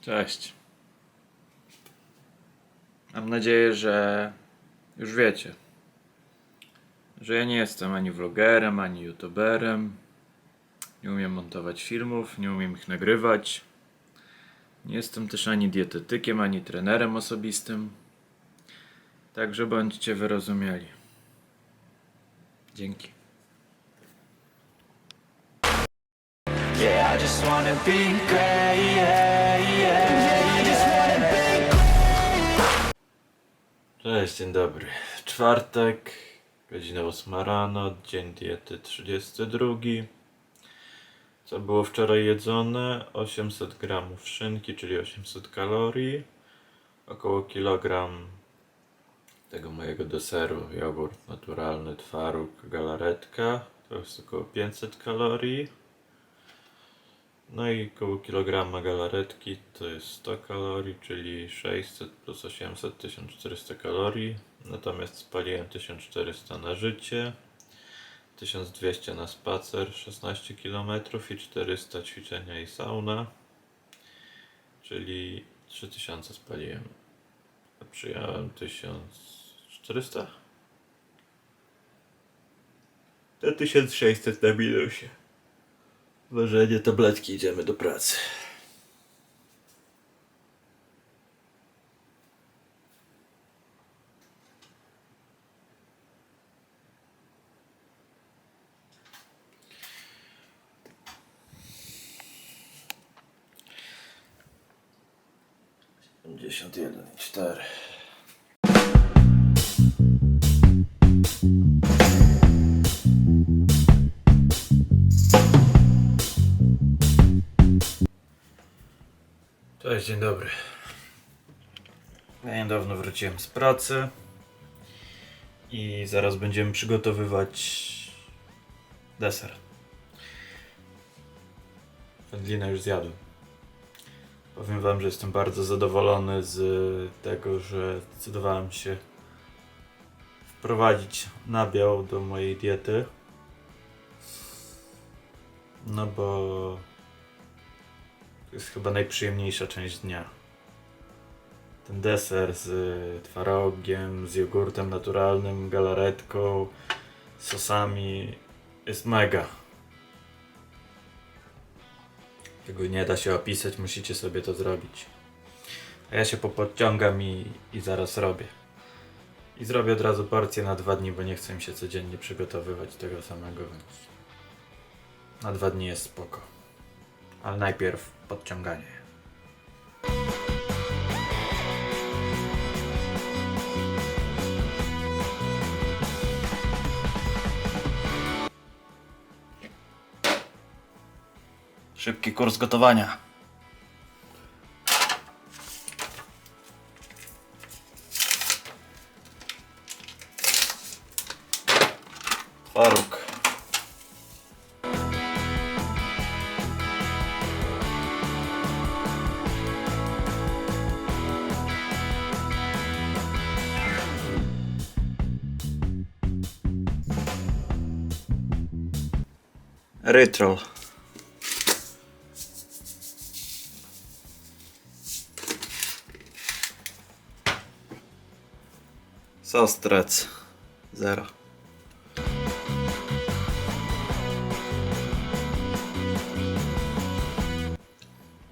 Cześć. Mam nadzieję, że już wiecie, że ja nie jestem ani vlogerem, ani youtuberem. Nie umiem montować filmów, nie umiem ich nagrywać. Nie jestem też ani dietetykiem, ani trenerem osobistym. Także bądźcie wyrozumiali. Dzięki. Yeah, I just wanna be great, yeah, yeah. I just wanna be Cześć, dzień dobry. Czwartek, godzina 8 rano, dzień diety 32. Co było wczoraj jedzone? 800 gramów szynki, czyli 800 kalorii. Około kilogram tego mojego deseru, jogurt naturalny, twaróg, galaretka. To jest około 500 kalorii. No i koło kilograma galaretki to jest 100 kalorii, czyli 600 plus 800, 1400 kalorii. Natomiast spaliłem 1400 na życie, 1200 na spacer, 16 km i 400 ćwiczenia i sauna, czyli 3000 spaliłem. A przyjąłem 1400? To 1600 na minusie. Ważenie tabletki, idziemy do pracy. Pięćdziesiąt jeden cztery. Cześć, dzień dobry. Ja niedawno wróciłem z pracy i zaraz będziemy przygotowywać deser. Wędlinę już zjadłem. Powiem Wam, że jestem bardzo zadowolony z tego, że zdecydowałem się wprowadzić nabiał do mojej diety. No bo jest chyba najprzyjemniejsza część dnia. Ten deser z twarogiem, z jogurtem naturalnym, galaretką, sosami jest mega. Tego nie da się opisać, musicie sobie to zrobić. A ja się popodciągam i, i zaraz robię. I zrobię od razu porcję na dwa dni, bo nie chcę mi się codziennie przygotowywać tego samego, więc na dwa dni jest spoko. Ale najpierw podciąganie. Szybki kurs gotowania. Rytrol. Sostrec. Zero.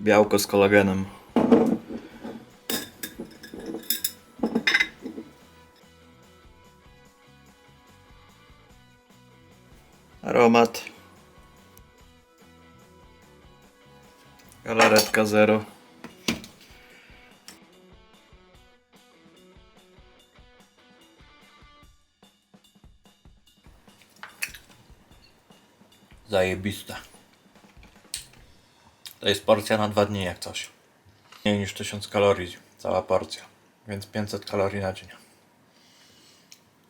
Białko z kolagenem. Galaretka zero. Zajebiste. To jest porcja na dwa dni jak coś. Mniej niż 1000 kalorii cała porcja. Więc 500 kalorii na dzień.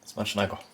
Smacznego.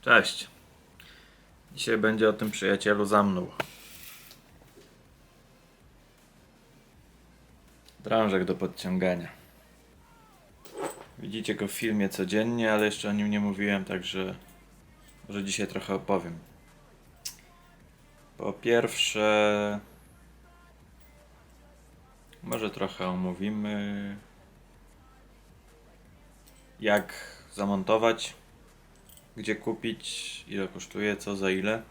Cześć. Dzisiaj będzie o tym przyjacielu za mną. Drążek do podciągania. Widzicie go w filmie codziennie, ale jeszcze o nim nie mówiłem, także może dzisiaj trochę opowiem. Po pierwsze, może trochę omówimy, jak zamontować gdzie kupić, ile kosztuje, co za ile.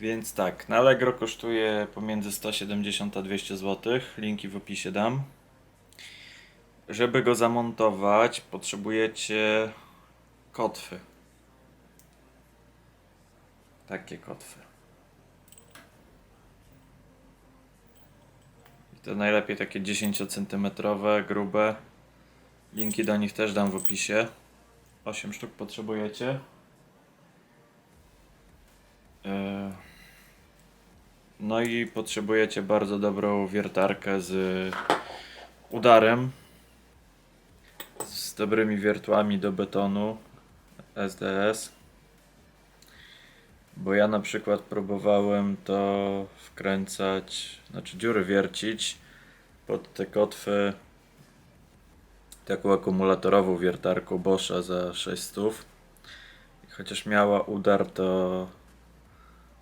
Więc tak, na Allegro kosztuje pomiędzy 170 a 200 zł. Linki w opisie dam. Żeby go zamontować, potrzebujecie kotwy. Takie kotwy. I to najlepiej takie 10 cm grube. Linki do nich też dam w opisie. 8 sztuk potrzebujecie. E, No i potrzebujecie bardzo dobrą wiertarkę z udarem. Z dobrymi wiertłami do betonu SDS. Bo ja na przykład próbowałem to wkręcać, znaczy dziury wiercić pod te kotwy taką akumulatorową wiertarką Boscha za 600. I chociaż miała udar, to,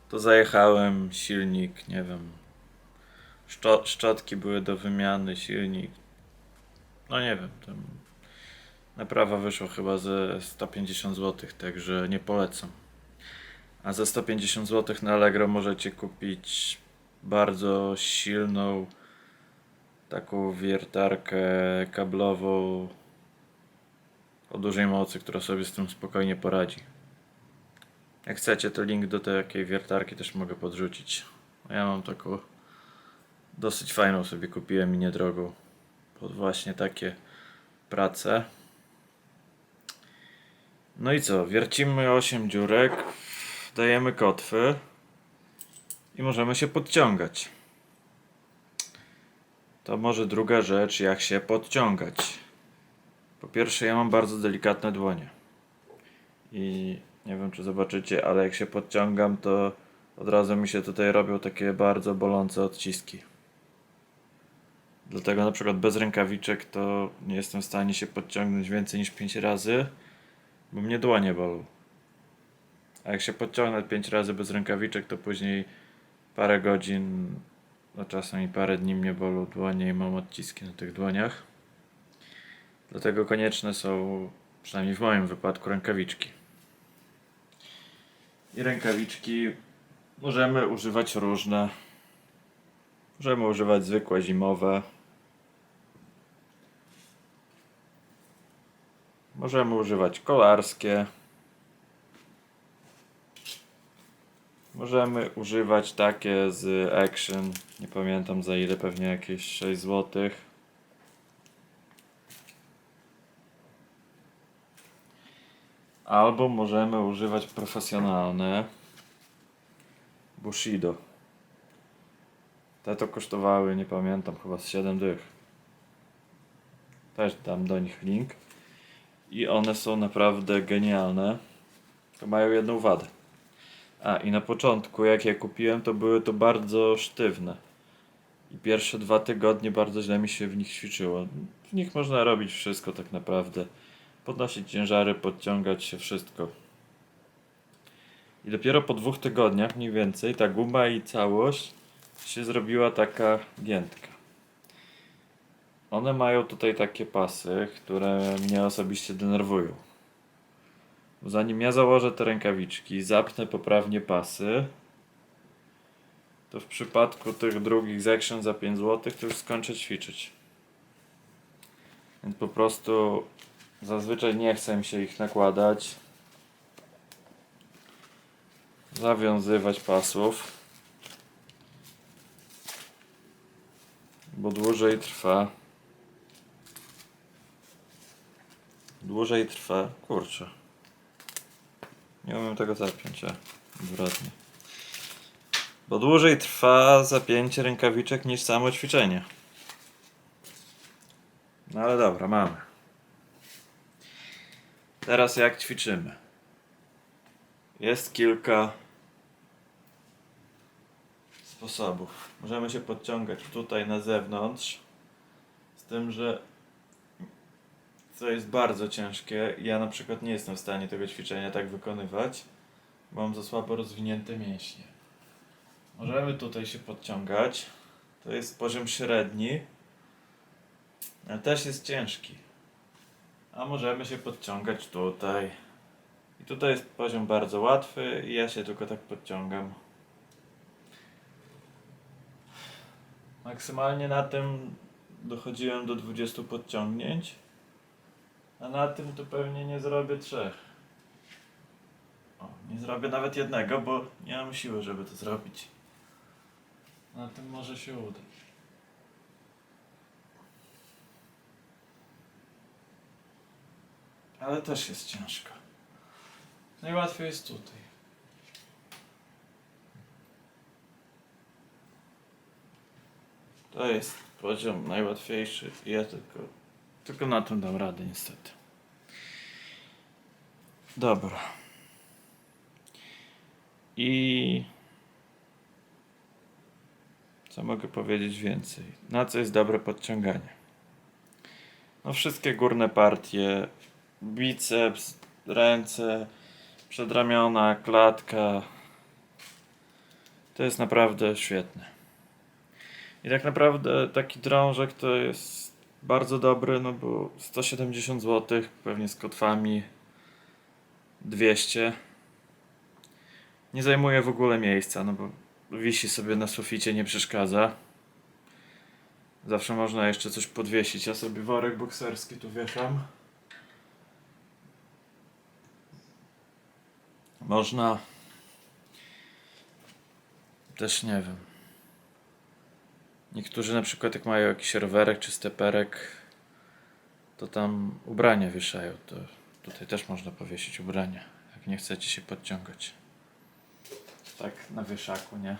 to zajechałem silnik, nie wiem. Szczo, szczotki były do wymiany, silnik. No nie wiem, tam naprawa wyszła chyba ze 150 zł, także nie polecam. A za 150 zł na Allegro możecie kupić bardzo silną taką wiertarkę kablową o dużej mocy, która sobie z tym spokojnie poradzi. Jak chcecie, to link do takiej wiertarki też mogę podrzucić. Ja mam taką dosyć fajną sobie kupiłem i niedrogą pod właśnie takie prace. No i co? Wiercimy 8 dziurek, dajemy kotwy i możemy się podciągać. To może druga rzecz, jak się podciągać. Po pierwsze, ja mam bardzo delikatne dłonie. I nie wiem, czy zobaczycie, ale jak się podciągam, to od razu mi się tutaj robią takie bardzo bolące odciski. Dlatego na przykład bez rękawiczek to nie jestem w stanie się podciągnąć więcej niż 5 razy, bo mnie dłonie bolą. A jak się podciągnę 5 razy bez rękawiczek, to później parę godzin no czasem i parę dni mnie bolą dłonie i mam odciski na tych dłoniach. Dlatego konieczne są, przynajmniej w moim wypadku, rękawiczki. I rękawiczki możemy używać różne. Możemy używać zwykłe zimowe. Możemy używać kolarskie. Możemy używać takie z Action. Nie pamiętam za ile, pewnie jakieś 6 zł. Albo możemy używać profesjonalne Bushido. Te to kosztowały, nie pamiętam, chyba z 7 dych. Też dam do nich link. I one są naprawdę genialne. To mają jedną wadę. A i na początku, jak je kupiłem, to były to bardzo sztywne. I pierwsze dwa tygodnie bardzo źle mi się w nich ćwiczyło. W nich można robić wszystko tak naprawdę. Podnosić ciężary, podciągać się, wszystko. I dopiero po dwóch tygodniach mniej więcej ta guma i całość się zrobiła taka giętka. One mają tutaj takie pasy, które mnie osobiście denerwują. Zanim ja założę te rękawiczki, zapnę poprawnie pasy, to w przypadku tych drugich z Action za 5 zł to już skończę ćwiczyć. Więc po prostu zazwyczaj nie chcę mi się ich nakładać. Zawiązywać pasów. Bo dłużej trwa. Dłużej trwa. Kurczę. Nie umiem tego zapiąć, a odwrotnie. Bo dłużej trwa zapięcie rękawiczek niż samo ćwiczenie. No ale dobra, mamy. Teraz jak ćwiczymy? Jest kilka sposobów. Możemy się podciągać tutaj na zewnątrz. Z tym, że co jest bardzo ciężkie. Ja na przykład nie jestem w stanie tego ćwiczenia tak wykonywać, bo mam za słabo rozwinięte mięśnie. Możemy tutaj się podciągać. To jest poziom średni, ale też jest ciężki. A możemy się podciągać tutaj. I tutaj jest poziom bardzo łatwy i ja się tylko tak podciągam. Maksymalnie na tym dochodziłem do 20 podciągnięć. A na tym to pewnie nie zrobię trzech. O, nie zrobię nawet jednego, bo nie mam siły, żeby to zrobić. Na tym może się uda. Ale też jest ciężko. Najłatwiej jest tutaj. To jest poziom najłatwiejszy. Ja tylko tylko na tym dam radę niestety. Dobra. I co mogę powiedzieć więcej? Na co jest dobre podciąganie? No wszystkie górne partie, biceps, ręce, przedramiona, klatka. To jest naprawdę świetne. I tak naprawdę taki drążek to jest bardzo dobry, no bo 170 zł, pewnie z kotwami 200. Nie zajmuje w ogóle miejsca, no bo wisi sobie na suficie, nie przeszkadza. Zawsze można jeszcze coś podwiesić. Ja sobie worek bokserski tu wieszam. Można też nie wiem. Niektórzy na przykład jak mają jakiś rowerek czy steperek, to tam ubrania wieszają. To tutaj też można powiesić ubrania, jak nie chcecie się podciągać. Tak na wieszaku, nie?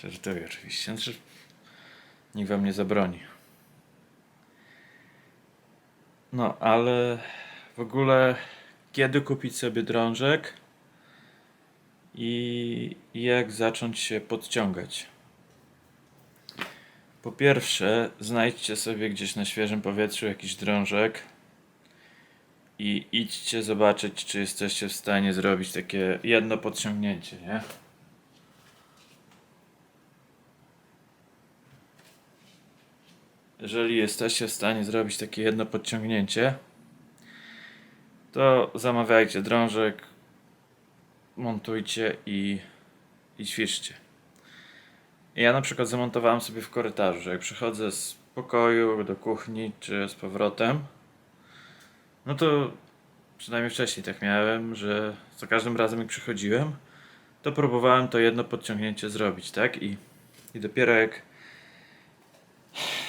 Żartuję oczywiście. Znaczy, nikt wam nie zabroni. No, ale w ogóle kiedy kupić sobie drążek i jak zacząć się podciągać? Po pierwsze, znajdźcie sobie gdzieś na świeżym powietrzu jakiś drążek i idźcie zobaczyć, czy jesteście w stanie zrobić takie jedno podciągnięcie, nie? Jeżeli jesteście w stanie zrobić takie jedno podciągnięcie, to zamawiajcie drążek, montujcie i, i ćwiczcie. Ja na przykład zamontowałem sobie w korytarzu, że jak przychodzę z pokoju do kuchni czy z powrotem, no to przynajmniej wcześniej tak miałem, że za każdym razem jak przychodziłem, to próbowałem to jedno podciągnięcie zrobić, tak? I, i dopiero jak.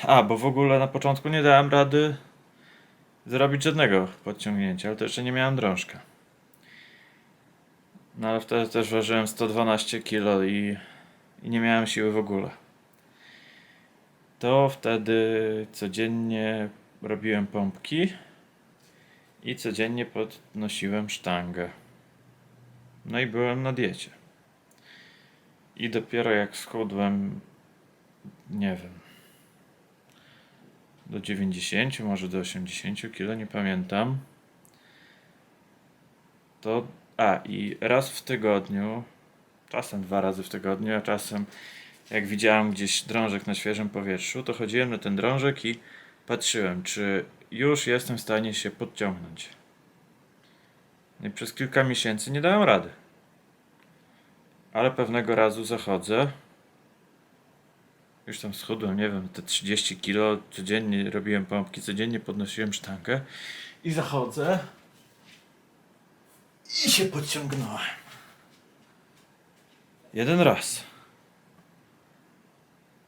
A, bo w ogóle na początku nie dałem rady zrobić żadnego podciągnięcia, ale to jeszcze nie miałem drążka. No ale wtedy też ważyłem 112 kg i, i nie miałem siły w ogóle. To wtedy codziennie robiłem pompki i codziennie podnosiłem sztangę. No i byłem na diecie. I dopiero jak schudłem, nie wiem, do 90, może do 80 kg, nie pamiętam. To, a i raz w tygodniu, czasem dwa razy w tygodniu, a czasem jak widziałem gdzieś drążek na świeżym powietrzu, to chodziłem na ten drążek i patrzyłem, czy już jestem w stanie się podciągnąć. I przez kilka miesięcy nie dałem rady. Ale pewnego razu zachodzę. Już tam schudłem, nie wiem, te 30 kilo. Codziennie robiłem pompki, codziennie podnosiłem sztangę. I zachodzę. I się podciągnąłem. Jeden raz.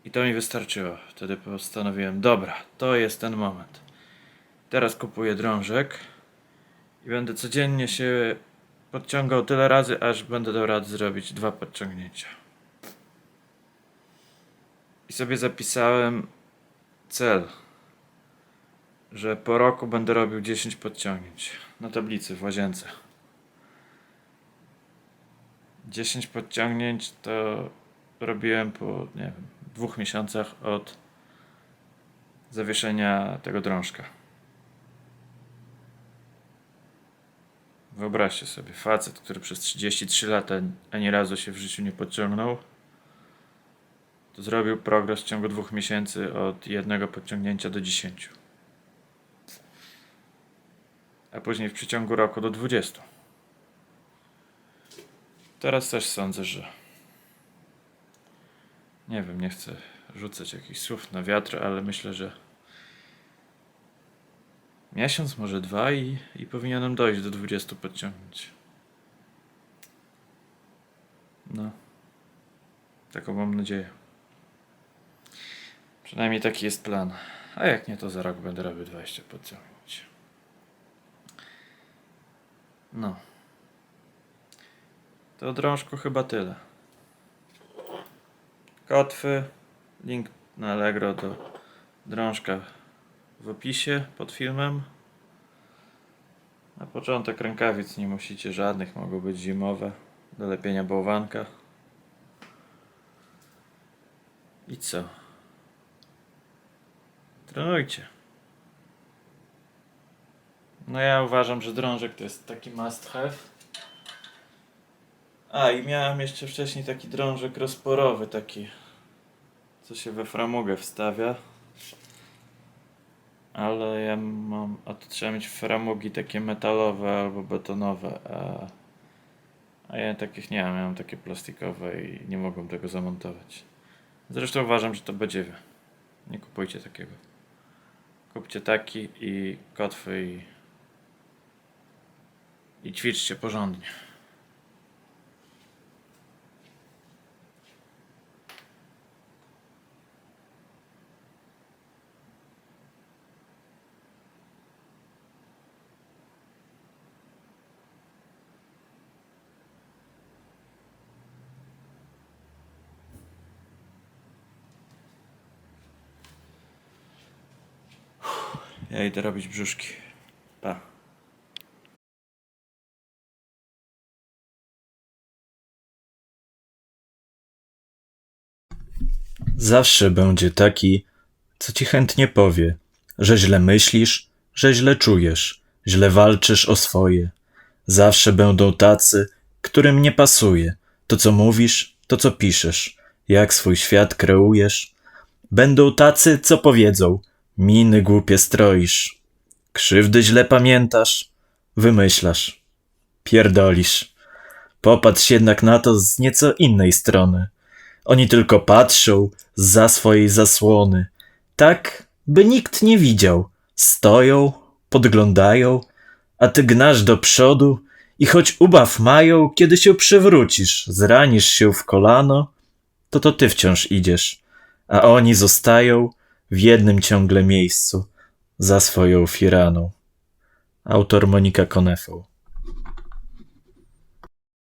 I to mi wystarczyło. Wtedy postanowiłem, dobra, to jest ten moment. Teraz kupuję drążek i będę codziennie się podciągał tyle razy, aż będę dał rady zrobić dwa podciągnięcia. I sobie zapisałem cel, że po roku będę robił 10 podciągnięć na tablicy w łazience. 10 podciągnięć to robiłem po, nie wiem, dwóch miesiącach od zawieszenia tego drążka. Wyobraźcie sobie, facet, który przez 33 lata ani razu się w życiu nie podciągnął, to zrobił progres w ciągu dwóch miesięcy od jednego podciągnięcia do 10. A później w przeciągu roku do 20. Teraz też sądzę, że nie wiem, nie chcę rzucać jakichś słów na wiatr, ale myślę, że miesiąc, może dwa i, i powinienem dojść do 20 podciągnięć. No. Taką mam nadzieję. Przynajmniej taki jest plan. A jak nie, to za rok będę robił 20 podciągnięć. No. To drążku chyba tyle. Kotwy. Link na Allegro do drążka w opisie pod filmem. Na początek rękawic nie musicie żadnych, mogą być zimowe. Do lepienia bałwanka. I co? Trenujcie. No ja uważam, że drążek to jest taki must have. A i miałem jeszcze wcześniej taki drążek rozporowy, taki co się we framugę wstawia. Ale ja mam, a to trzeba mieć framugi takie metalowe albo betonowe, a, a ja takich nie mam, mam takie plastikowe i nie mogłem tego zamontować. Zresztą uważam, że to badziewie. Nie kupujcie takiego. Kupcie taki i kotwy i, i ćwiczcie porządnie. Ja idę robić brzuszki. Pa. Zawsze będzie taki, co ci chętnie powie, że źle myślisz, że źle czujesz, źle walczysz o swoje. Zawsze będą tacy, którym nie pasuje to, co mówisz, to, co piszesz, jak swój świat kreujesz. Będą tacy, co powiedzą, miny głupie stroisz, krzywdy źle pamiętasz, wymyślasz, pierdolisz. Popatrz jednak na to z nieco innej strony. Oni tylko patrzą za swojej zasłony, tak, by nikt nie widział. Stoją, podglądają, a ty gnasz do przodu i choć ubaw mają, kiedy się przewrócisz, zranisz się w kolano, to to ty wciąż idziesz, a oni zostają w jednym ciągle miejscu za swoją firaną. Autor Monika Konefą.